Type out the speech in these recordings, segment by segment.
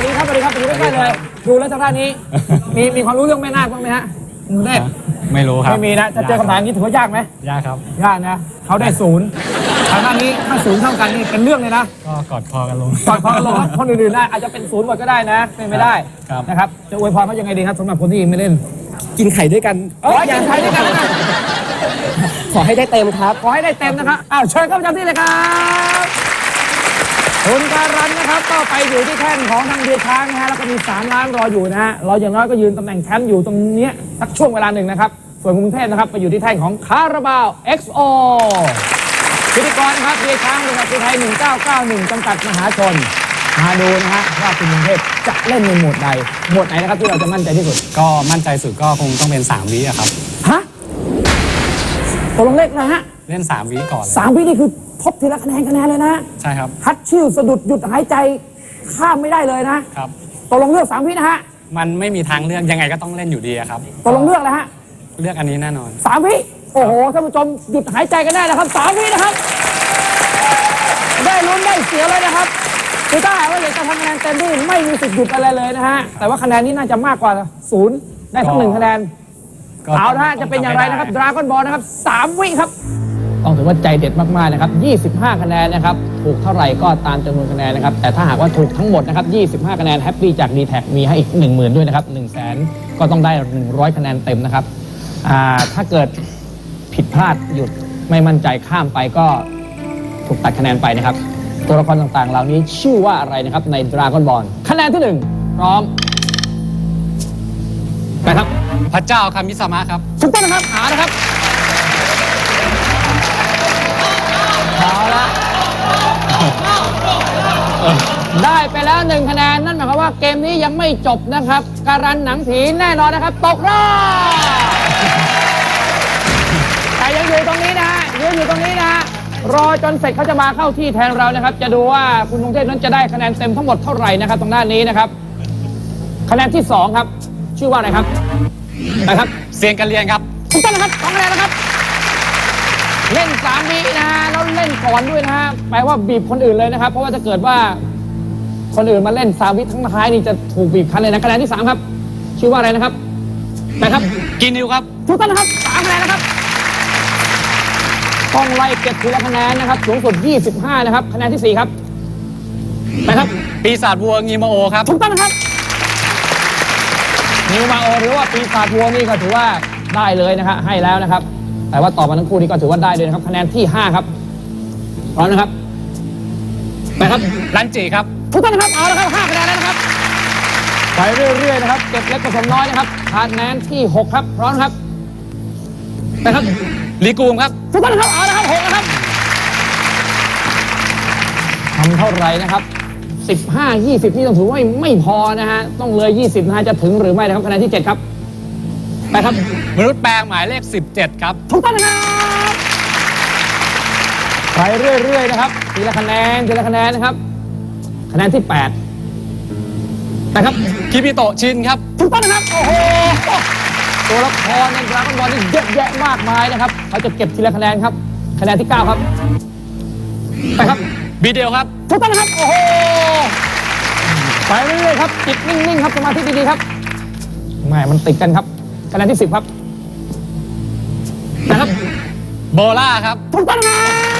วัสดีครับสวัสดีครับสวัสดีใกล้ๆเลยดูแล้วทางด้านนี้ มีมีความรู้เรื่องแม่นาคบ้างไหมฮะหนูเด็กไม่รู้ครับไม่มีนะถ้าเจอคำถามอย่างนี้ถือว่ายากไหมยากครับยากนะเขาได้ศูนย์ทางด้านนี้ถ้าศูนย์เท่ากันนี่เป็นเรื่องเลยนะก็กอดคอกันลงก่อนพอลงคนอื่นๆได้อาจจะเป็นศูนย์หมดก็ได้นะเป็นไม่ได้ครับนะครับจะอวยพรเขายังไงดีครับสำหรับคนที่ไม่เล่น กินไข่ด้วยกันเอ้ยอย่าใช้ด้วยกันนะขอให้ได้เต็มครับ ขอให้ได้เต็มนะครับอ้าวเชิญเข้าประจำที่เลยครับ คุณการันนะครับก็ไปอยู่ที่แท่นของทางเบียร์ช้างนะฮะแล้วก็มี3ล้านรออยู่นะฮะเราอย่างน้อยก็ยืนตำแหน่งแชมป์อยู่ตรงเนี้ยสักช่วงเวลาหนึ่งนะครับ ส่วนกรุงเทพนะครับไปอยู่ที่แท่นของคาราบาว XO พิธีกรนะครับเบียร์ช้างบริษัทไทย 1991จำกัดมหาชน มาดูนะฮะว่าคุณกรุงเทพจะเล่นในโหมดใดโหมดไหนนะครับที่เราจะมั่นใจที่สุดก็มั่นใจสุดก็คงต้องเป็น 3 วิอะครับ ฮะตกลงเลขนะฮะ เล่น 3 วิก่อนเลยสามวินี่คือทบทีละคะแนนคะแนนเลยนะใช่ครับ ฮัดชิวสะดุดหยุดหายใจข้ามไม่ได้เลยนะครับ ตกลงเลือกสามวินะฮะมันไม่มีทางเลือกยังไงก็ต้องเล่นอยู่ดีอะครับตกลงเลือกเลยฮะ เลือกอันนี้แน่นอน สามวิโอ้โหท่านผู้ชมหยุดหายใจกันได้นะครับสามวินะครับ ได้ลุ้นได้เสียเลยนะครับคือถ้าหากว่าอยากจะทำคะแนนเต็มที่ไม่มีสิทธิ์หยุดอะไรเลยนะฮะแต่ว่าคะแนนนี้น่าจะมากกว่าศูนย์ได้ทั้งหนึ่งคะแนนก็เอาละฮะจะเป็นอย่างไรนะครับดราก้อนบอลนะครับสามวิครับ ต้องถือว่าใจเด็ดมากๆนะครับ 25 คะแนนนะครับ ถูกเท่าไหร่ก็ตามจำนวนคะแนนนะครับ แต่ถ้าหากว่าถูกทั้งหมดนะครับ 25 คะแนนแฮปปี้จาก d t แทมีให้อีก 10,000 ด้วยนะครับ 1 0 0 0 0แก็ต้องได้ 100 คะแนนเต็มนะครับอ่าถ้าเกิดผิดพลาดหยุดไม่มั่นใจข้ามไปก็ถูกตัดคะแนนไปนะครับ ตัวละครต่างๆ เหล่านี้ชื่อว่าอะไรนะครับในดราก้อนบอลคะแนนที่1พร้อมไปครับ พระเจ้าคามิสามะครับ ถูกต้องนะครับหานะครับ ได้ไปแล้วหนึ่งคะแนนนั่นหมายความว่าเกมนี้ยังไม่จบนะครับ การันหนังผีแน่นอนนะครับ ตกรอบแต่ยังอยู่ตรงนี้นะฮะยืนอยู่ตรงนี้นะฮะรอจนเสร็จเขาจะมาเข้าที่แทนเรานะครับ จะดูว่าคุณกรุงเทพนั้นจะได้คะแนนเต็มทั้งหมดเท่าไหร่นะครับตรงด้านนี้นะครับ คะแนนที่สองครับ ชื่อว่าอะไรครับนะครับเสียงกันเรียนครับถูกต้องนะครับสองคะแนนนะครับ เล่นสามวินะฮะแล้วเล่นก่อนด้วยนะฮะแปลว่าบีบคนอื่นเลยนะครับ เพราะว่าจะเกิดว่า คนอื่นมาเล่นสามวิทั้งท้ายนี่จะถูกบีบคั้นเลยนะคะแนนที่สามครับ ชื่อว่าอะไรนะครับนะครับ กินนิวครับถูกต้องนะครับสามคะแนนนะครับต้องไล่เก็บทีละคะแนนนะครับ สูงสุด 25 นะครับ คะแนนที่สี่ครับนะครับ ปีศาจวัวงีโมโอครับถูกต้องนะครับนิวมาโอหรือว่าปีศาจวัวนี่ก็ถือว่าได้เลยนะครับให้แล้วนะครับ แต่ว่าต่อมาทั้งคู่นี้ก็ถือว่าได้เลยนะครับ คะแนนที่ 5 ครับพร้อมนะครับไปครับรันจิครับ ถูกต้องนะครับ เอาละครับ5คะแนนแล้วนะครับ ไปเรื่อยๆนะครับเก็บเล็กผสมน้อยนะครับคะแนนที่ 6 ครับ พร้อมนะครับไปครับลีกูมครับถูกต้องนะครับ เอาละครับ6นะครับทำเท่าไหร่นะครับ 15 20 นี่ต้องถือว่าไม่ไม่พอนะฮะ ต้องเลย 20นะฮะจะถึงหรือไม่นะครับคะแนนที่ 7 ครับไปครับ มนุษย์แปลงหมายเลข 17 ครับ ถูกต้องนะครับไปเรื่อยๆนะครับ ทีละคะแนน ทีละคะแนนนะครับ คะแนนที่ 8 นะครับคิปิโตะชินครับถูกต้องนะครับ โอ้โห ตัวละครในดราก้อนบอลนี่เยอะแยะมากมายนะครับเขาจะเก็บทีละคะแนนครับ คะแนนที่ 9 ครับ ไปครับบีเดลครับถูกต้องนะครับ โอ้โห ไปเรื่อยๆครับจิตนิ่งๆครับสมาธิดีๆครับแหม่มันติดกันครับ คะแนนที่ 10 ครับ นะครับ โบล่าครับถูกต้องนะครับ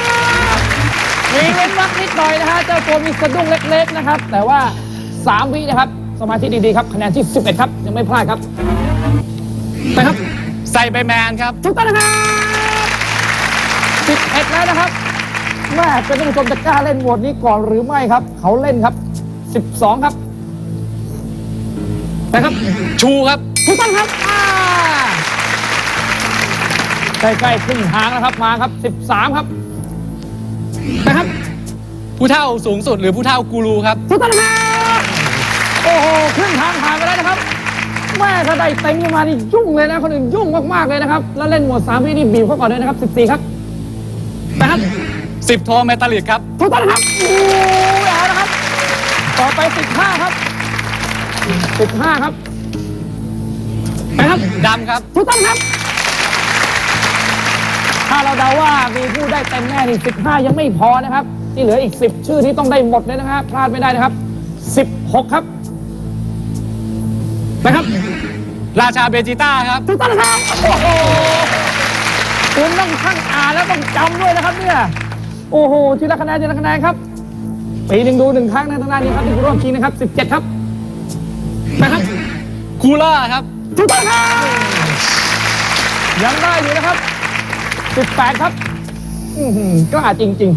มีเว้นวรรคนิดหน่อยนะฮะเจ้าตัวมีสะดุ้งเล็กๆนะครับ แต่ว่า 3 วินะครับ สมาธิดีๆครับ คะแนนที่ 11 ครับ ยังไม่พลาดครับ ไปครับไซเบอร์แมนครับถูกต้องนะครับ11แล้วนะครับแม่เป็นท่านผู้ชมจะกล้าเล่นโหมดนี้ก่อนหรือไม่ครับ เขาเล่นครับ 12 ครับไปครับ ชูครับถูกต้องครับอ่าใกล้ๆครึ่งทางแล้วครับมาครับ 13 ครับ ไปครับ ผู้เท่าสูงสุดหรือผู้เท่ากูรูครับถูกต้องนะครับโอ้โหครึ่งทางผ่านไปแล้วนะครับ แม่ถ้าได้เต็มขึ้นมานี่ยุ่งเลยนะ คนอื่นยุ่งมากๆเลยนะครับ แล้วเล่นหมด3วินี่บีบเขาก่อนเลยนะครับ 14 ครับไปครับ10โทเมตาลิกครับถูกต้องนะครับโอ้ยเอาละครับ ต่อไป 15 ครับ 15 ครับไปครับดำครับถูกต้องครับ ถ้าเราเดาว่ามีผู้ได้เต็มแน่นี่15 ยังไม่พอนะครับ ที่เหลืออีก 10 ชื่อนี้ต้องได้หมดเลยนะครับพลาดไม่ได้นะครับ 16 ครับไปครับ ราชาเบจิต้าครับถูกต้องนะครับโอ้โหคุณต้องทั้งอ่านแล้วต้องจำด้วยนะครับเนี่ยโอ้โหทีละคะแนนทีละคะแนนครับปีหนึ่งดูหนึ่งครั้งนะทางด้านนี้ครับที่ผู้ร่วมชิงนะครับ 17 ครับไปครับคูล่าครับถูกต้องครับยังได้อยู่นะครับ 18 ครับอื้อหือกล้าจริง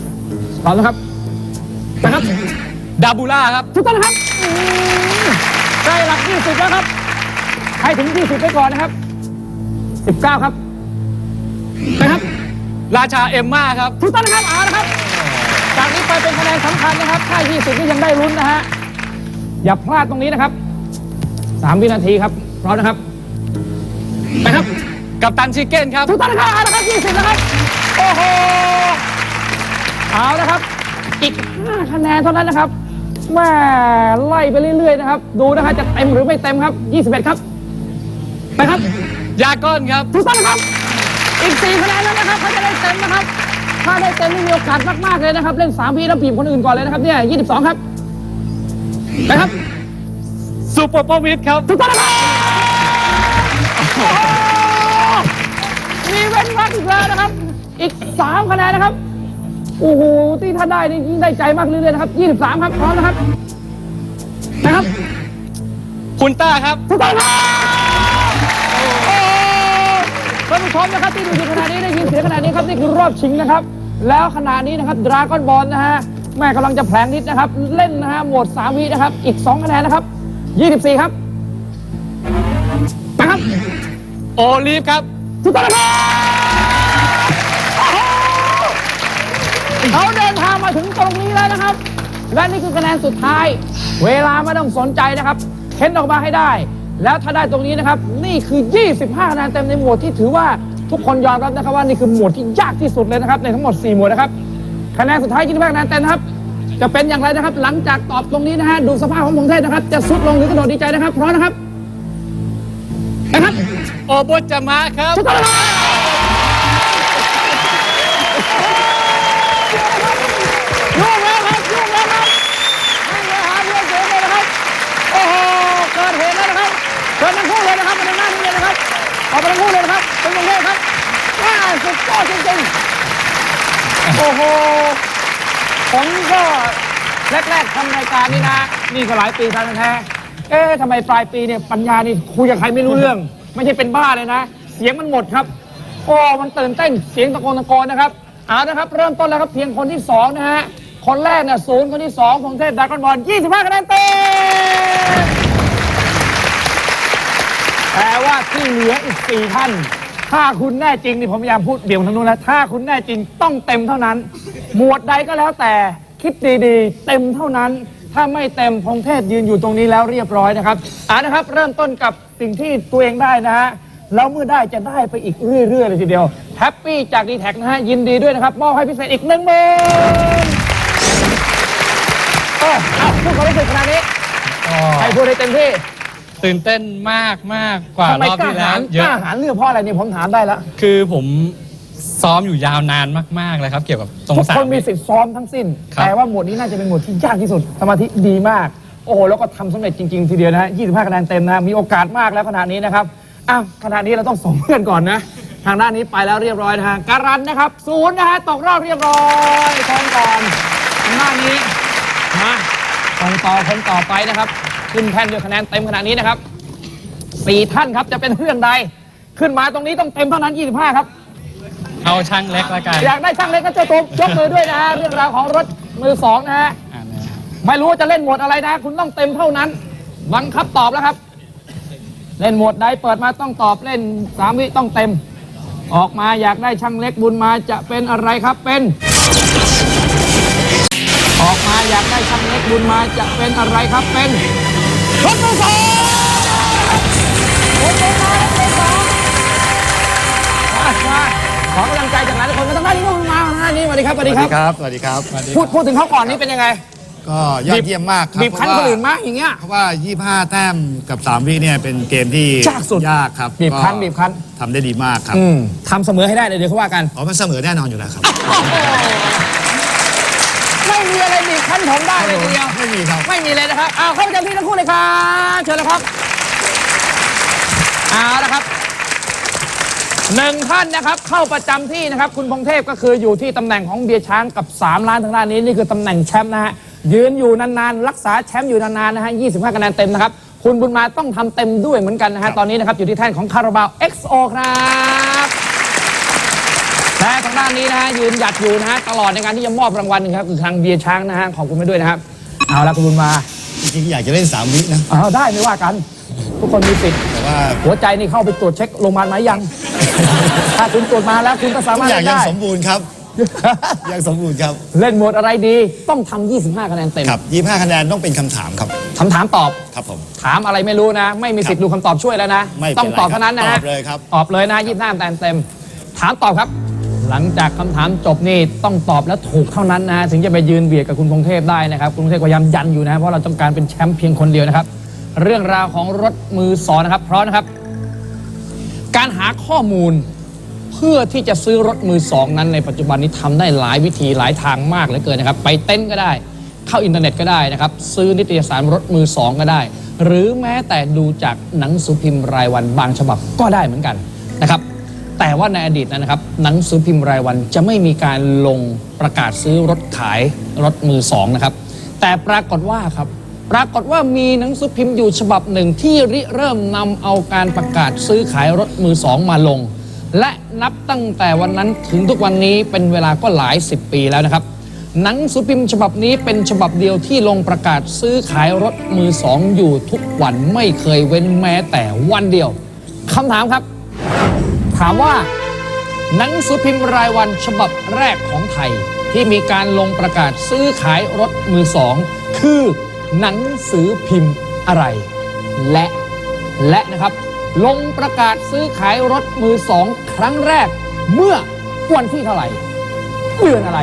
ๆพร้อมนะครับไปครับดาบูล่าครับถูกต้องนะครับอื้อใกล้หลัก20แล้วครับให้ถึง 20 ไปก่อนนะครับ 19 ครับไปครับ ราชาเอมมาครับถูกต้องนะครับเอาละครับ จากนี้ไปเป็นคะแนนสำคัญนะครับ ถ้า 20 นี่ยังได้ลุ้นนะฮะ อย่าพลาดตรงนี้นะครับ 3 วินาทีครับพร้อมนะครับ ไปครับ กัปตันชิคเก้นครับถูกต้องนะครับเอาละครับ20นะครับ โอ้โห เอาละครับ อีก5คะแนนเท่านั้นนะครับแม่ไล่ไปเรื่อยๆนะครับ ดูนะฮะจะเต็มหรือไม่เต็มครับ21ครับไปครับ ยาก้อนครับถูกต้องนะครับ อีก4คะแนนแล้วนะครับเขาจะได้เต็มนะครับ ถ้าได้เต็มนี่มีโอกาสมากๆเลยนะครับ เล่น3พีแล้วบีบคนอื่นก่อนเลยนะครับเนี่ย22 ครับไปครับซูเปอร์ปวิทครับถูกต้องนะครับ โอ้โหมีเว้นวักอีกแล้วนะครับ อีก3คะแนนนะครับ โอ้โห ที่ถ้าได้นี่ยิ่งได้ใจมากเรื่อยๆนะครับ23ครับ พร้อมนะครับ นะครับ คุณต้าครับถูกต้องครับโอ้โหท่านผู้ชมนะครับที่ดูอยู่ขณะนี้ได้ยินเสียงขณะนี้ครับนี่คือรอบชิงนะครับ แล้วขณะนี้นะครับดราก้อนบอลนะฮะ แม่กำลังจะแผลงนิดนะครับ เล่นนะฮะโหมด3วินะครับ อีก2คะแนนนะครับ24ครับไปครับ โอลีฟครับถูกต้องนะครับ เขาเดินทางมาถึงตรงนี้แล้วนะครับ และนี่คือคะแนนสุดท้าย เวลาไม่ต้องสนใจนะครับเค้นออกมาให้ได้ แล้วถ้าได้ตรงนี้นะครับ นี่คือ 25คะแนนเต็มในหมวดที่ถือว่าทุกคนยอมรับนะครับว่านี่คือหมวดที่ยากที่สุดเลยนะครับ ในทั้งหมด 4 หมวดนะครับคะแนนสุดท้าย25คะแนนเต็มนะครับ จะเป็นอย่างไรนะครับ หลังจากตอบตรงนี้นะฮะดูสภาพของพงเทพนะครับ จะสุดลงหรือกระโดดดีใจนะครับพร้อมนะครับนะครับโอโบจามะครับถูกต้องน นะครับเกิดทั้งคู่เลยนะครับมาในหน้านี้เลยนะครับออกไปทั้งคู่เลยนะครับเป็นกรุงเทพครับว้าสุดยอดจริงๆโอ้โหผมก็แรกๆทำรายการนี่นะนี่ก็หลายปีทางแท้เอ๊ะทำไมปลายปีเนี่ยปัญญานี่คุยกับใครไม่รู้เรื่อง ไม่ใช่เป็นบ้าเลยนะ เสียงมันหมดครับโอ้มันตื่นเต้นเสียงตะโกนตะโกนนะครับเอานะครับ เริ่มต้นแล้วครับเพียงคนที่สองนะฮะคนแรกเนี่ยศูนย์คนที่สองพงเทพดรากอนบอล25คะแนนเต็ม แต่ว่าที่เหลืออีกสี่ท่าน ถ้าคุณแน่จริงนี่ผมพยายามพูดเดี๋ยวทางนู้นนะถ้าคุณแน่จริงต้องเต็มเท่านั้น หมวดใดก็แล้วแต่คิดดีๆ เต็มเท่านั้น ถ้าไม่เต็มพงเทพยืนอยู่ตรงนี้แล้วเรียบร้อยนะครับอ่านะครับ เริ่มต้นกับสิ่งที่ตัวเองได้นะฮะแล้วเมื่อได้จะได้ไปอีกเรื่อยๆเลยทีเดียวแฮปปี้จากดีแท็กนะฮะยินดีด้วยนะครับมอบให้พิเศษอีกหนึ่งหมื่นโอ้เอาพูดความรู้สึกขนาดนี้ให้พูดให้เต็มที่ ตื่นเต้นมากมากกว่าทำไมรอบกล้าที่แล้หาวรเยกอะล้าหารเรื่องเพราะอะไรเนี่ยผมถามได้แล้วคือผมซ้อมอยู่ยาวนานมากๆเลยครับ เกี่ยวกับตรงทุกสาคมนมีสิทธิ์ซ้อมทั้งสิ้น ครับ แต่ว่าหมวดนี้น่าจะเป็นหมวดที่ยากที่สุดสมาธิดีมาก โอ้โหแล้วก็ทำสำเร็จจริง ๆ ทีเดียวนะฮะ25คะแนนเต็มนะมีโอกาสมากแล้วขณะนี้นะครับอ้าวขณะนี้เราต้องส่งเพื่อนก่อนนะ ทางด้านนี้ไปแล้วเรียบร้อยนะฮะการันนะครับศูนย์นะฮะตกรอบเรียบร้อยทองก่อนทางด้านนี้มาคนต่อคนต่อไปนะครับ ขึ้นแท่นด้วยคะแนนเต็มขนาดนี้นะครับสี่ท่านครับจะเป็นเรื่องใด ขึ้นมาตรงนี้ต้องเต็มเท่านั้น 25 ครับ เอาช่างเล็กละกันอยากได้ช่างเล็กก็เจ้าตัวยกมือด้วยนะฮะเรื่องราวของรถมือสองนะฮะอ่านะครับไม่รู้ว่าจะเล่นหมวดอะไรนะ คุณต้องเต็มเท่านั้น บังคับตอบแล้วครับ เล่นหมวดใดเปิดมาต้องตอบเล่นสามวิต้องเต็ม ออกมาอยากได้ช่างเล็กบุญมาจะเป็นอะไรครับเป็น บุญมาจะเป็นอะไรครับเป็นรถมือสองรถมือสองรถมือสองมามาขอกำลังใจจากหลายๆคนมาทางด้านนี้ก็มาทางด้านนี้สวัสดีครับสวัสสดีวัสคดีรับครับ สวัสดีครับ พูดพูดถึงเขาก่อนนี่เป็นยังไง ก็ยอดเยี่ยมมากครับบีบคั้นคนอื่นมากอย่างเงี้ย เพราะว่า 25 แต้มกับ 3 วิเนี่ยเป็นเกมที่ยากสุดยากครับ บีบคั้นก็บีบคั้นทำได้ดีมากครับอืมทำเสมอให้ได้เลยเดี๋ยวเขาว่ากัน อ๋อมันเสมอแน่นอนอยู่แล้วครับ ไม่มีอะไรบีบคั้นผมได้เลยทีเดียวไม่มีครับ ไม่มีเลยนะครับอ้าวเข้าประจำที่ทั้งคู่เลยครับเชิญเลยครับเอาละครับหนึ่งท่านนะครับเข้าประจำที่นะครับ คุณพงเทพก็คืออยู่ที่ตำแหน่งของเบียร์ช้างกับ 3 ล้านทางด้านนี้ นี่คือตำแหน่งแชมป์นะฮะยืนอยู่นานๆ รักษาแชมป์อยู่นานๆนะฮะ25คะแนนเต็มนะครับ คุณบุญมาต้องทำเต็มด้วยเหมือนกันนะฮะตอนนี้นะครับอยู่ที่แท่นของคาราบาว XO ครับ และทางด้านนี้นะฮะยืนหยัดอยู่นะฮะตลอดในการที่จะมอบรางวัลหนึงครับคือทางเบียร์ช้างนะฮะขอบคุณไปด้วยนะครับเอาละคุณบุญมาจริงๆอยากจะเล่น3วินะ เอาได้ไม่ว่ากัน ทุกคนมีสิทธิ์แต่ว่าหัวใจนี่เข้าไปตรวจเช็คโรงพยาบาลไหมยัง ถ้าคุณตรวจมาแล้วคุณก็สาทุมารกถอย่างเล่นยังได้ สมบูรณ์ครับ ยังสมบูรณ์ครับ เล่นโหมดอะไรดีต้องทำ 25 คะแนนเต็มครับ25คะแนนต้องเป็นคำถามครับ คำถามตอบ ครับผม ถามอะไรไม่รู้นะ ไม่มีสิทธิ์ดูคำตอบช่วยแล้วนะ ไม่เป็นไรต้องตอบเท่านั้นนะฮะตอบเลยครับ ตอบเลยนะ25คะแนนเต็ม ถามตอบครับ หลังจากคำถามจบนี่ต้องตอบและถูกเท่านั้นนะถึงจะไปยืนเบียดกับคุณพงเทพได้นะครับคุณพงเทพพยายามยันอยู่นะเพราะเราต้องการเป็นแชมป์เพียงคนเดียวนะครับ เรื่องราวของรถมือสองนะครับเพราะนะครับ การหาข้อมูลเพื่อที่จะซื้อรถมือสองนั้นในปัจจุบันนี้ทำได้หลายวิธีหลายทางมากเหลือเกินนะครับ ไปเต้นก็ได้ เข้าอินเทอร์เน็ตก็ได้นะครับ ซื้อนิตยสารรถมือสองก็ได้ หรือแม้แต่ดูจากหนังสือพิมพ์รายวันบางฉบับก็ได้เหมือนกันนะครับ แต่ว่าในอดีตนะครับ หนังสือพิมพ์รายวันจะไม่มีการลงประกาศซื้อรถขายรถมือสองนะครับ แต่ปรากฏว่าครับ ปรากฏว่ามีหนังสือพิมพ์อยู่ฉบับหนึ่งที่ริเริ่มนำเอาการประกาศซื้อขายรถมือสองมาลง และนับตั้งแต่วันนั้นถึงทุกวันนี้เป็นเวลาก็หลายสิบปีแล้วนะครับหนังสือพิมพ์ฉบับนี้เป็นฉบับเดียวที่ลงประกาศซื้อขายรถมือสองอยู่ทุกวันไม่เคยเว้นแม้แต่วันเดียวคำถามครับ ถามว่า หนังสือพิมพ์รายวันฉบับแรกของไทย ที่มีการลงประกาศซื้อขายรถมือสอง คือหนังสือพิมพ์อะไร และและนะครับ ลงประกาศซื้อขายรถมือสอง ครั้งแรก เมื่อวันที่เท่าไหร่เดือนอะไร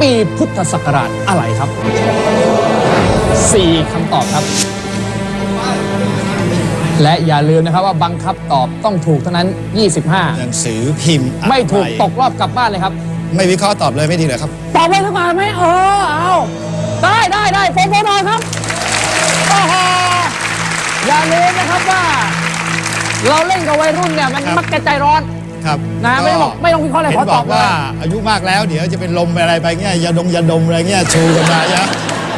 ปีพุทธศักราชอะไรครับสี่คำตอบครับ และอย่าลืมนะครับว่าบังคับตอบต้องถูกเท่านั้น25หนังสือพิมพ์อะรไม่ถูกตกรอบกลับบ้านเลยครับ ไม่วิเคราะห์ตอบเลยไม่ดีเหรอครับ ตอบเลยขึ้นมาไหมเออเอาได้ได้ได้โฟนโฟนหน่อยครับโอ้โหอย่าลืมนะครับว่า เราเล่นกับวัยรุ่นเนี่ยมันครับ มักจะใจร้อนครับนะไม่ต้องบอกไม่ต้องวิเคราะห์อะไรเห็ขอนบตออบกเลยว่าอายุมากแล้ว เดี๋ยวจะเป็นลมอะไรไปเงี้ยยาดมยาดมอะไรเงี้ยชูกันมาเยอะ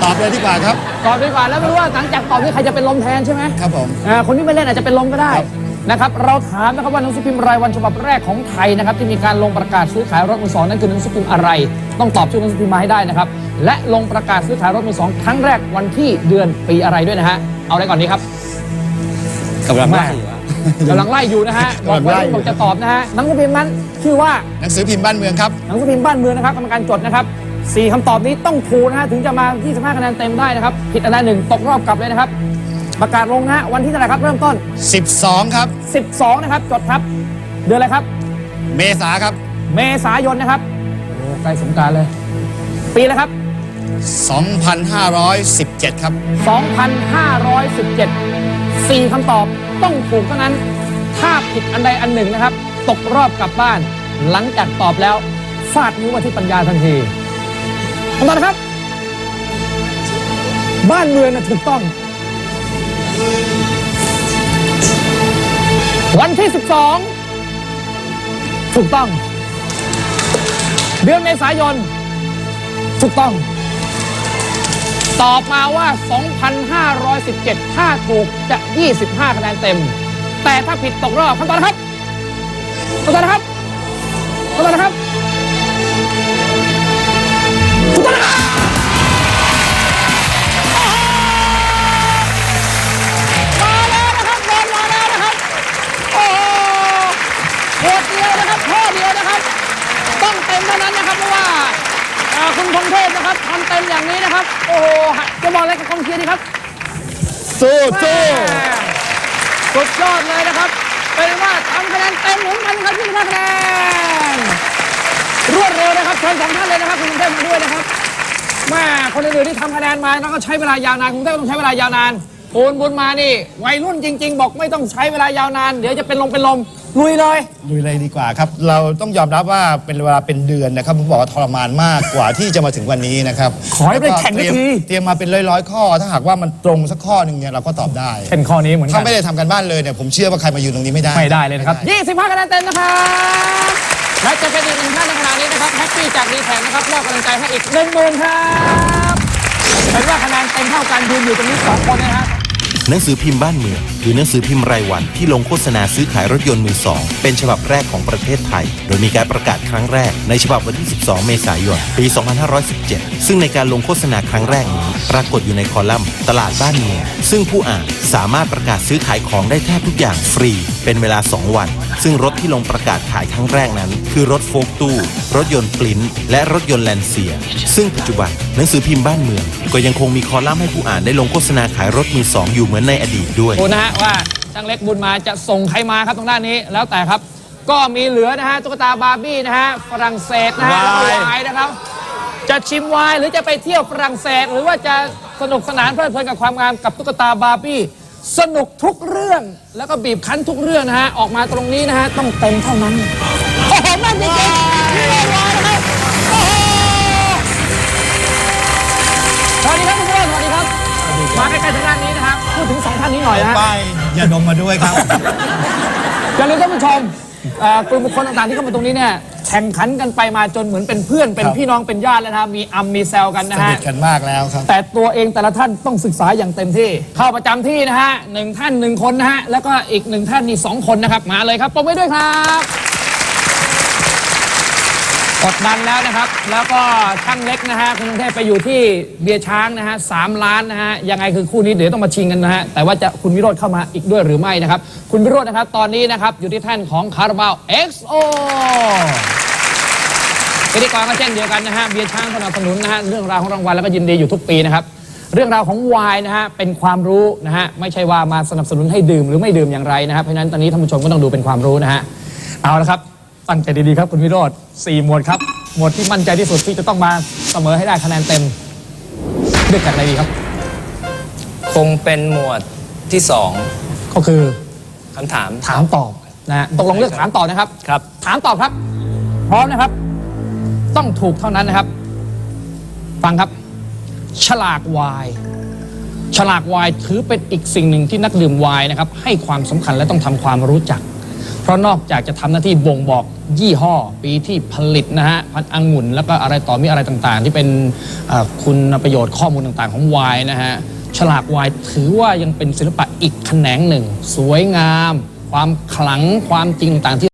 ตอบเลยดีกว่าครับ ตอบดีกว่าแล้วไม่รู้ว่าหลังจากตอบนี้ใครจะเป็นลมแทนใช่ไหมครับผม อ่าคนที่ไม่เล่นอาจจะเป็นลมก็ได้ครับนะครับเราถามนะครับว่าหนังสือพิมพ์รายวันฉบับแรกของไทยนะครับที่มีการลงประกาศซื้อขายรถมือสองนั่นคือหนังสือพิมพ์อะไร ต้องตอบชื่อหนังสือพิมพ์มาให้ได้นะครับและลงประกาศซื้อขายรถมือสองครั้งแรกวันที่เดือนปีอะไรด้วยนะฮะเอาอะไรก่อนดีครับ กำลังแม่กำลังไล่อยู่นะฮะบอกว่าบอกจะตอบนะฮะหนังสือพิมพ์นั้นชื่อว่า หนังสือพิมพ์บ้านเมืองครับ หนังสือพิมพ์บ้านเมืองนะครับกรรมการจดนะครับ สี่คำตอบนี้ต้องถูกนะฮะถึงจะมา 25 คะแนนเต็มได้นะครับ ผิดอันใดหนึ่งตกรอบกลับเลยนะครับ ประกาศลงนะฮะวันที่เท่าไหร่ครับเริ่มต้น 12 ครับ 12 นะครับ จดครับ เดือนอะไรครับ เมษาครับ เมษายนนะครับโอ้ใกล้สงกรารเลย ปีอะไรครับ 2517 ครับ 2517 4คำตอบต้องถูกเท่านั้น ถ้าผิดอันใดอันหนึ่งนะครับ ตกรอบกลับบ้าน หลังจากตอบแล้วฟาดนิ้วมาที่ปัญญาทันที คำตอบนะครับ บ้านเมืองนะถูกต้อง วันที่ 12 ถูกต้อง เดือนเมษายน ถูกต้อง ตอบมาว่า 2,517 ถ้าถูกจะ 25 คะแนนเต็ม แต่ถ้าผิดตกรอบคำตอบนะครับคำตอบนะครับคำตอบนะครับ มาแล้วนะครับบอลมาแล้วนะครับ โอ้โหโหดเดียวนะครับข้อเดียวนะครับ ต้องเต็มเท่านั้นนะครับเพราะว่าเอ่อคุณพงเทพนะครับทำเต็มอย่างนี้นะครับ โอ้โหจะบอกอะไรกับกองเชียร์ดีครับ สู้สู้สุดยอดเลยนะครับ เป็นว่าทำคะแนนเต็มเหมือนกันครับที่คะแนน รวดเร็วนะครับเชิญสองท่านเลยนะครับคุณพงเทพมาด้วยนะครับแม่คนอื่นๆที่ทำคะแนนมาแล้วก็ใช้เวลายาวนานคุณพงเทพต้องใช้เวลายาวนานปูนบุญมานี่วัยรุ่นจริง ๆ บอกไม่ต้องใช้เวลายาวนาน เดี๋ยวจะเป็นลมเป็นลมลุยเลยลุยเลยดีกว่าครับ เราต้องยอมรับว่าเป็นเวลาเป็นเดือนนะครับผมบอกว่าทรมานมากกว่าที่จะมาถึงวันนี้นะครับขอให้ได้แข่งเตรียมสักทีเตรียมมาเป็นร้อยๆข้อ ถ้าหากว่ามันตรงสักข้อหนึ่งเนี่ยเราก็ตอบได้เช่นข้อนี้เหมือนกัถ้าน ไม่ได้ทำกันบ้านเลยเนี่ยผมเชื่อว่าใครมายืนตรงนี้ไม่ได้ ไม่ได้เลยนะครับไม่ได้25คะแนนเต็มนะครับ และจะเป็นอีกหนึ่งท่านในขณะนี้นะครับแฮปปี้จากดีแท็กนะครับมอบกำลังใจให้อีกหนึ่งหมื่นครับเป็นว่าคะแนนเต็มเท่ากันยืนอยู่ตรงนี้สองคนนะครับหนังสือพิมพ์บ้านเมืองคือหนังสือพิมพ์รายวันที่ลงโฆษณาซื้อขายรถยนต์มือสองเป็นฉบับแรกของประเทศไทย โดยมีการประกาศครั้งแรกในฉบับวันที่ 12 เมษายน ปี 2517 ซึ่งในการลงโฆษณาครั้งแรกนี้ปรากฏอยู่ในคอลัมน์ ตลาดบ้านเมืองซึ่งผู้อ่านสามารถประกาศซื้อขายของได้แทบทุกอย่างฟรี เป็นเวลา 2 วัน ซึ่งรถที่ลงประกาศขายครั้งแรกนั้น คือรถโฟกตู้ รถยนต์ปลิ้นและรถยนต์แลนเซีย ซึ่งปัจจุบันหนังสือพิมพ์บ้านเมือง ก็ยังคงมีคอลัมน์ให้ผู้อ่านได้ลงโฆษณาขายรถมือสองอยู่เหมือนในอดีตด้วยดูนะะว่าช่างเล็กบุญมาจะส่งใครมาครับตรงด้านนี้แล้วแต่ครับ ก็มีเหลือนะฮะตุ๊กตาบาร์บี้นะฮะฝรั่งเศสนะฮะแล้วก็ไวน์นะครับ จะชิมไวน์หรือจะไปเที่ยวฝรั่งเศส หรือว่าจะสนุกสนานเพลิดเพลินกับความงามกับตุ๊กตาบาร์บี้สนุกทุกเรื่องแล้วก็บีบคั้นทุกเรื่องนะฮะออกมาตรงนี้นะฮะต้องเต็มเท่านั้นโอ้โหแม่นจริงๆ ใกล้ๆทางด้านนี้นะครับ พูดถึงสองท่านนี้หน่อยนะฮะ ป้ายยาดมมาด้วยครับ อย่าลืมท่านผู้ชมเอ่อกลุ่มบุคคลต่างๆที่เข้ามาตรงนี้เนี่ยแข่งขันกันไปมาจนเหมือนเป็นเพื่อนเป็นครับ พี่น้องเป็นญาติแล้วนะครับมีอัมมีแซวกันสนะนิฮะทกันมากแล้วครับ แต่ตัวเองแต่ละท่านต้องศึกษาอย่างเต็มที่ เข้าประจำที่นะฮะหนึ่งท่านหนึ่งคนนะฮะแล้วก็อีกหนึ่งท่านนี่สองคนนะครับมาเลยครับปรบมือด้วยครับ กดดันแล้วนะครับ แล้วก็ช่างเล็กนะฮะคุณกรุงเทพไปอยู่ที่เบียร์ช้างนะฮะสามล้านนะฮะยังไงคือคู่นี้เดี๋ยวต้องมาชิงกันนะฮะแต่ว่าจะคุณวิโรธเข้ามาอีกด้วยหรือไม่นะครับ คุณวิโรธนะครับตอนนี้นะครับอยู่ที่แท่นของคาราบาว XO พิธีกรก็เช่นเดียวกันนะฮะเบียร์ช้างสนับสนุนนะฮะเรื่องราวของรางวัลแล้วก็ยินดีอยู่ทุกปีนะครับเรื่องราวของวายนะฮะเป็นความรู้นะฮะไม่ใช่ว่ามาสนับสนุนให้ดื่มหรือไม่ดื่มอย่างไรนะครับเพราะฉะนั้นตอนนี้ท่านผู้ชมก็ต้องดูเป็นความรู้นะฮะเอาละครับ ตั้งใจดีๆครับคุณวิโรธสี่หมวดครับ หมวดที่มั่นใจที่สุดที่จะต้องมาเสมอให้ได้คะแนนเต็มเลือกจากอะไรดีครับ คงเป็นหมวดที่สองก็คือคำถามถามตอบนะฮะตกลงเลือกถามตอบนะครับ ครับ ถามตอบครับ พร้อมนะครับ ต้องถูกเท่านั้นนะครับ ฟังครับ ฉลากวาย ฉลากวายถือเป็นอีกสิ่งหนึ่งที่นักดื่มไวน์นะครับ ให้ความสำคัญและต้องทำความรู้จัก เพราะนอกจากจะทำหน้าที่บ่งบอกยี่ห้อ ปีที่ผลิตนะฮะพันธุ์องุ่น แล้วก็อะไรต่อมีอะไรต่างๆ ที่เป็นคุณประโยชน์ข้อมูลต่างๆ ของไวน์นะฮะฉลากไวน์ถือว่ายังเป็นศิลปะอีกแขนงหนึ่ง สวยงาม ความขลังความจริงต่างๆที่